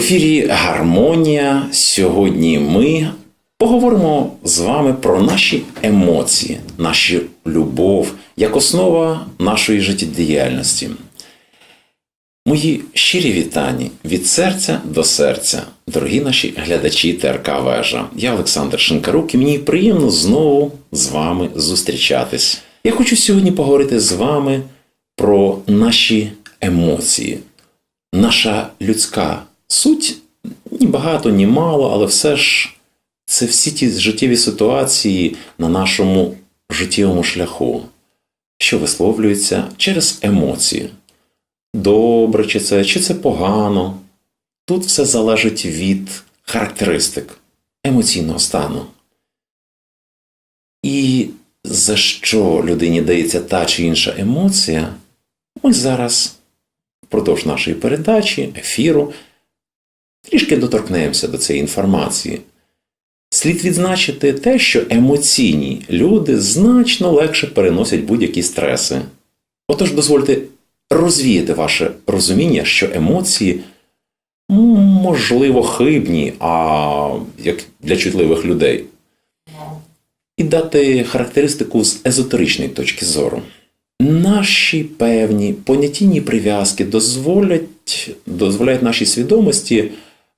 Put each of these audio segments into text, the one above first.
ефірі Гармонія. Сьогодні ми поговоримо з вами про наші емоції, нашу любов як основа нашої життєдіяльності. Мої щирі вітання від серця до серця, дорогі наші глядачі ТРК Вежа. Я Олександр Шинкарук, і мені приємно знову з вами зустрічатись. Я хочу сьогодні поговорити з вами про наші емоції, наша людська суть ні багато, ні мало, але все ж це всі ті життєві ситуації на нашому життєвому шляху, що висловлюються через емоції. Добре, чи це, чи це погано. Тут все залежить від характеристик емоційного стану. І за що людині дається та чи інша емоція, ми зараз впродовж нашої передачі, ефіру, трішки доторкнемося до цієї інформації. Слід відзначити те, що емоційні люди значно легше переносять будь-які стреси. Отож, дозвольте розвіяти ваше розуміння, що емоції можливо хибні, а як для чутливих людей, і дати характеристику з езотеричної точки зору. Наші певні понятійні прив'язки дозволять, дозволяють нашій свідомості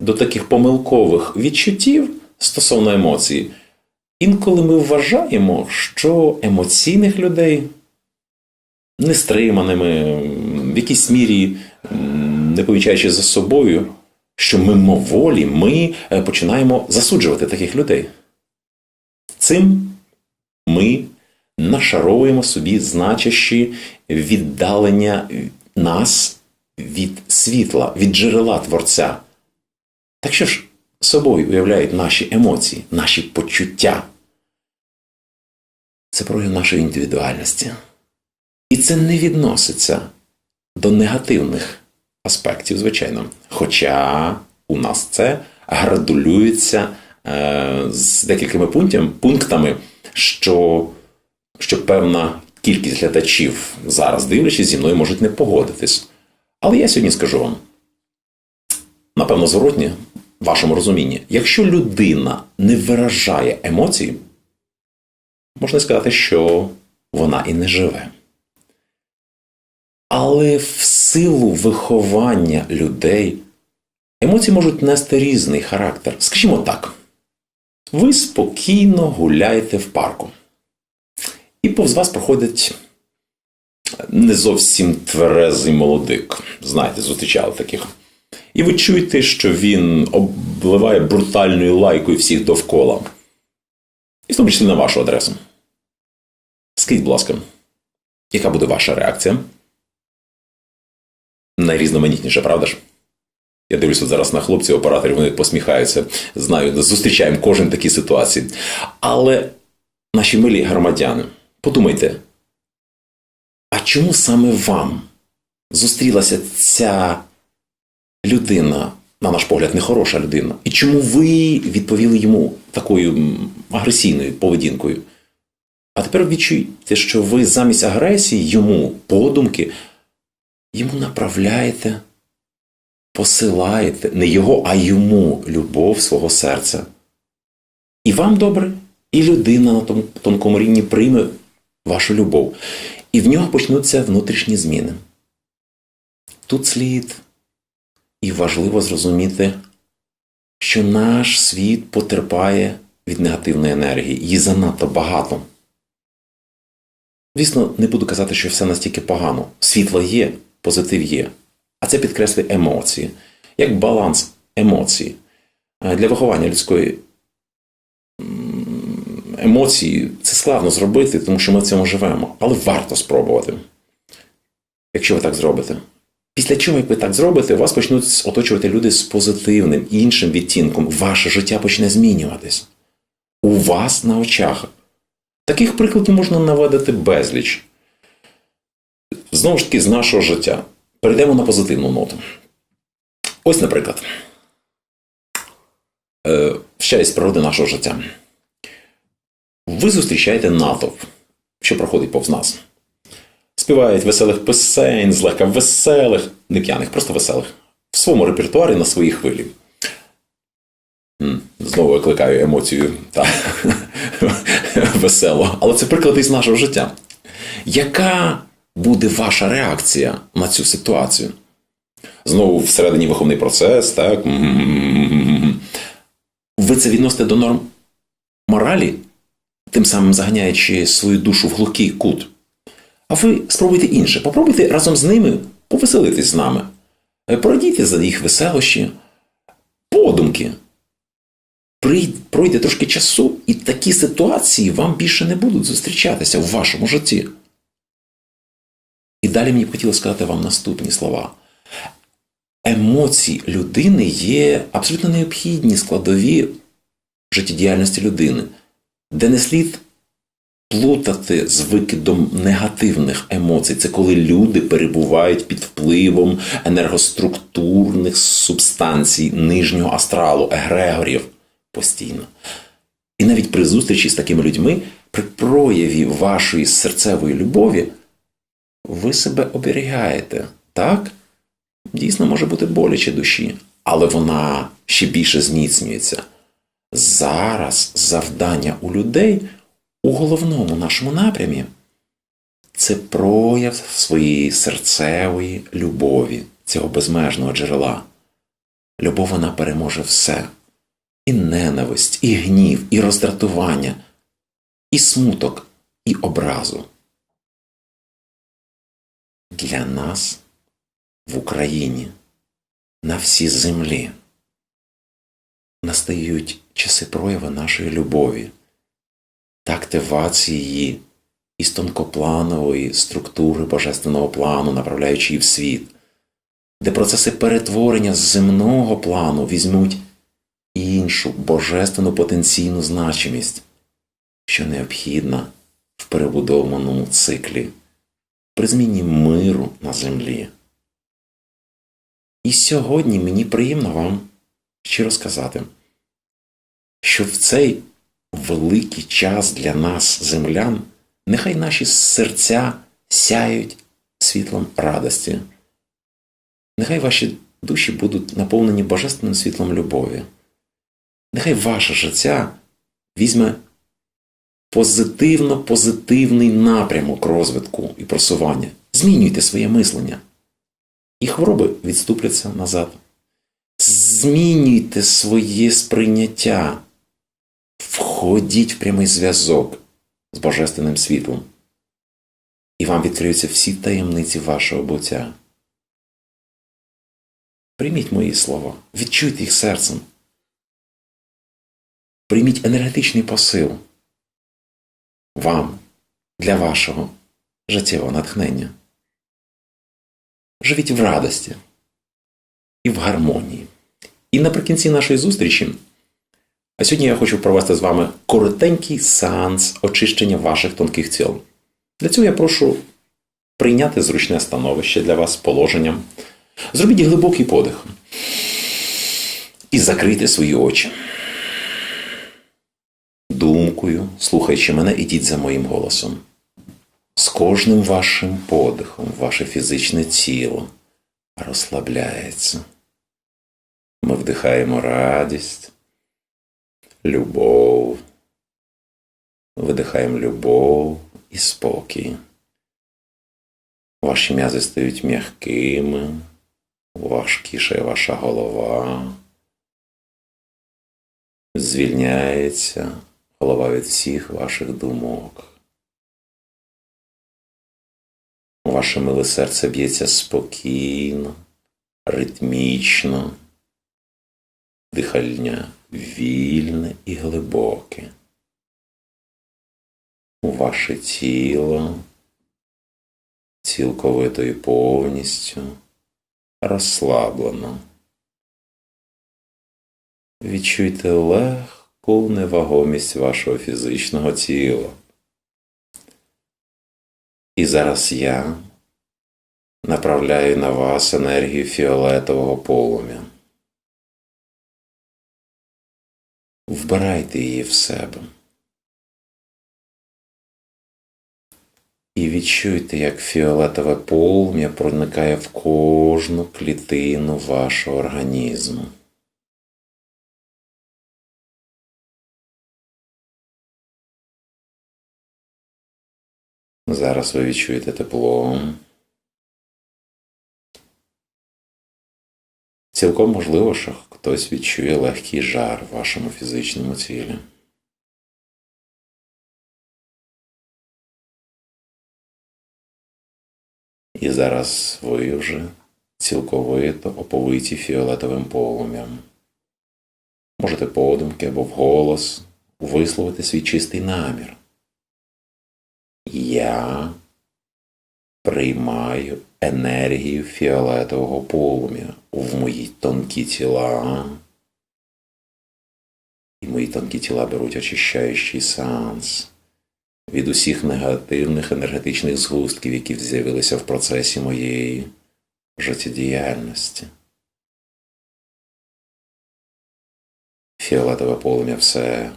до таких помилкових відчуттів стосовно емоцій. Інколи ми вважаємо, що емоційних людей нестриманими, в якійсь мірі не помічаючи за собою, що мимоволі ми е, починаємо засуджувати таких людей. Цим ми нашаровуємо собі значащі віддалення нас від світла, від джерела Творця. Так що ж собою уявляють наші емоції, наші почуття? Це прояв нашої індивідуальності. І це не відноситься до негативних аспектів, звичайно. Хоча у нас це градулюється е, з декількома пунктами, що, що певна кількість глядачів зараз дивлячись зі мною можуть не погодитись. Але я сьогодні скажу вам, напевно, зворотні в вашому розумінні, якщо людина не виражає емоцій, можна сказати, що вона і не живе. Але в силу виховання людей емоції можуть нести різний характер. Скажімо так, ви спокійно гуляєте в парку, і повз вас проходить не зовсім тверезий молодик. Знаєте, зустрічали таких. І ви чуєте, що він обливає брутальною лайкою всіх довкола. І в тому числі на вашу адресу. Скажіть, будь ласка, яка буде ваша реакція? найрізноманітніше, правда ж? Я дивлюся зараз на хлопців, операторів, вони посміхаються. Знаю, зустрічаємо кожен такі ситуації. Але наші милі громадяни, подумайте, а чому саме вам зустрілася ця людина, на наш погляд, нехороша людина? І чому ви відповіли йому такою агресійною поведінкою? А тепер відчуйте, що ви замість агресії йому подумки йому направляєте, посилаєте не його, а йому любов свого серця. І вам добре, і людина на тому тонкому рівні прийме вашу любов. І в нього почнуться внутрішні зміни. Тут слід і важливо зрозуміти, що наш світ потерпає від негативної енергії, її занадто багато. Звісно, не буду казати, що все настільки погано. Світло є, позитив є. А це підкреслює емоції, як баланс емоцій. Для виховання людської емоції це складно зробити, тому що ми в цьому живемо. Але варто спробувати, якщо ви так зробите. Після чого, як ви так зробите, вас почнуть оточувати люди з позитивним, іншим відтінком. Ваше життя почне змінюватись. У вас на очах. Таких прикладів можна наводити безліч. Знову ж таки, з нашого життя. Перейдемо на позитивну ноту. Ось, наприклад, е, ще із природи нашого життя. Ви зустрічаєте натовп, що проходить повз нас. Співають веселих пісень, злегка веселих, не п'яних, просто веселих. в своєму репертуарі на своїй хвилі. Знову викликаю емоцію та весело. Але це приклади із нашого життя. Яка буде ваша реакція на цю ситуацію? Знову всередині виховний процес, так? Ви це відносите до норм моралі, тим самим заганяючи свою душу в глухий кут. А ви спробуйте інше. Попробуйте разом з ними повеселитись з нами. Е, Пройдіть за їх веселощі, подумки. Пройде трошки часу, і такі ситуації вам більше не будуть зустрічатися в вашому житті. І далі мені б хотілося сказати вам наступні слова. Емоції людини є абсолютно необхідні складові життєдіяльності людини, де не слід плутати з викидом негативних емоцій. Це коли люди перебувають під впливом енергоструктурних субстанцій нижнього астралу, егрегорів постійно. І навіть при зустрічі з такими людьми, при прояві вашої серцевої любові, ви себе оберігаєте. Так? Дійсно може бути боляче душі, але вона ще більше зміцнюється. Зараз завдання у людей у головному нашому напрямі це прояв своєї серцевої любові, цього безмежного джерела. Любов вона переможе все. І ненависть, і гнів, і роздратування, і смуток, і образу. Для нас в Україні на всій землі настають часи прояви нашої любові та активації із тонкопланової структури божественного плану, направляючи її в світ, де процеси перетворення з земного плану візьмуть іншу божественну потенційну значимість, що необхідна в перебудованому циклі при зміні миру на землі. І сьогодні мені приємно вам щиро сказати, що в цей великий час для нас, землян, нехай наші серця сяють світлом радості. Нехай ваші душі будуть наповнені божественним світлом любові. Нехай ваше життя візьме позитивно-позитивний напрямок розвитку і просування. Змінюйте своє мислення. І хвороби відступляться назад. Змінюйте своє сприйняття. Входіть в прямий зв'язок з Божественним світлом. І вам відкриються всі таємниці вашого буття. Прийміть мої слова, відчуйте їх серцем. Прийміть енергетичний посил вам для вашого життєвого натхнення. Живіть в радості і в гармонії. І наприкінці нашої зустрічі, а сьогодні я хочу провести з вами коротенький сеанс очищення ваших тонких тіл. Для цього я прошу прийняти зручне становище для вас положенням. Зробіть глибокий подих і закрийте свої очі. Думкою, слухаючи мене, ідіть за моїм голосом. З кожним вашим подихом ваше фізичне тіло розслабляється. Ми вдихаємо радість, любов, видихаємо любов і спокій. Ваші м'язи стають м'якими, важкіша ваша голова. Звільняється голова від всіх ваших думок. Ваше миле серце б'ється спокійно, ритмічно, дихання вільне і глибоке. Ваше тіло цілковито і повністю розслаблено. Відчуйте легку невагомість вашого фізичного тіла. І зараз я направляю на вас енергію фіолетового полум'я. Вбирайте її в себе. І відчуйте, як фіолетове полум'я проникає в кожну клітину вашого організму. Зараз ви відчуєте тепло. Цілком можливо, що хтось відчує легкий жар в вашому фізичному тілі. І зараз ви вже цілковито оповиті фіолетовим полум'ям. Можете подумки або вголос висловити свій чистий намір. Я приймаю енергію фіолетового полум'я в мої тонкі тіла. І мої тонкі тіла беруть очищаючий сеанс від усіх негативних енергетичних згустків, які з'явилися в процесі моєї життєдіяльності. Фіолетове полум'я все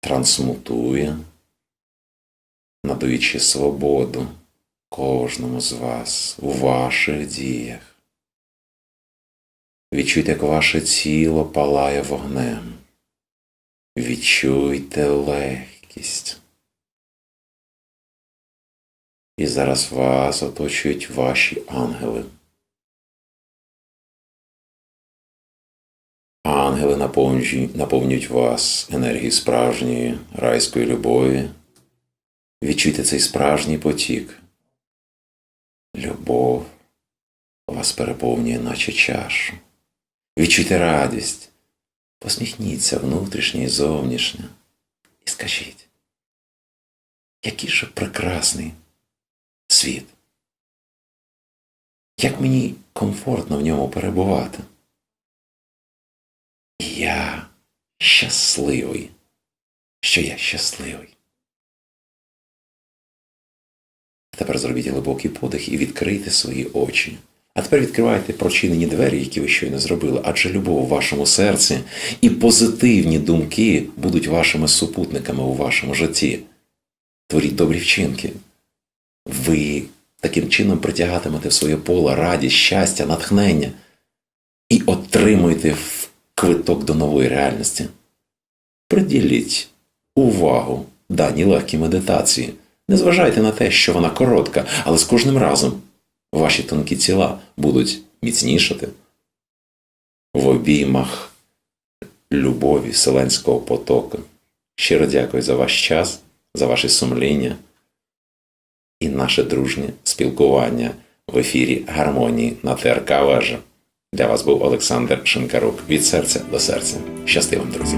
трансмутує, надаючи свободу кожному з вас у ваших діях. Відчуйте, як ваше тіло палає вогнем. Відчуйте легкість. І зараз вас оточують ваші ангели. Ангели наповнюють, вас енергією справжньої райської любові. Відчуйте цей справжній потік. Любов вас переповнює, наче чашу. Відчуйте радість, посміхніться внутрішнє і зовнішнє. І скажіть, який же прекрасний світ. Як мені комфортно в ньому перебувати. Я щасливий, що я щасливий. Тепер зробіть глибокий подих і відкрийте свої очі. А тепер відкривайте прочинені двері, які ви щойно зробили, адже любов у вашому серці і позитивні думки будуть вашими супутниками у вашому житті. Творіть добрі вчинки. Ви таким чином притягатимете в своє поле радість, щастя, натхнення і отримуєте квиток до нової реальності. Приділіть увагу даній легкій медитації. Не зважайте на те, що вона коротка, але з кожним разом ваші тонкі тіла будуть міцнішати в обіймах любові Вселенського потоку. Щиро дякую за ваш час, за ваше сумління і наше дружнє спілкування в ефірі Гармонії на ТРК Вежа. Для вас був Олександр Шинкарук від серця до серця. Щасти вам, друзі!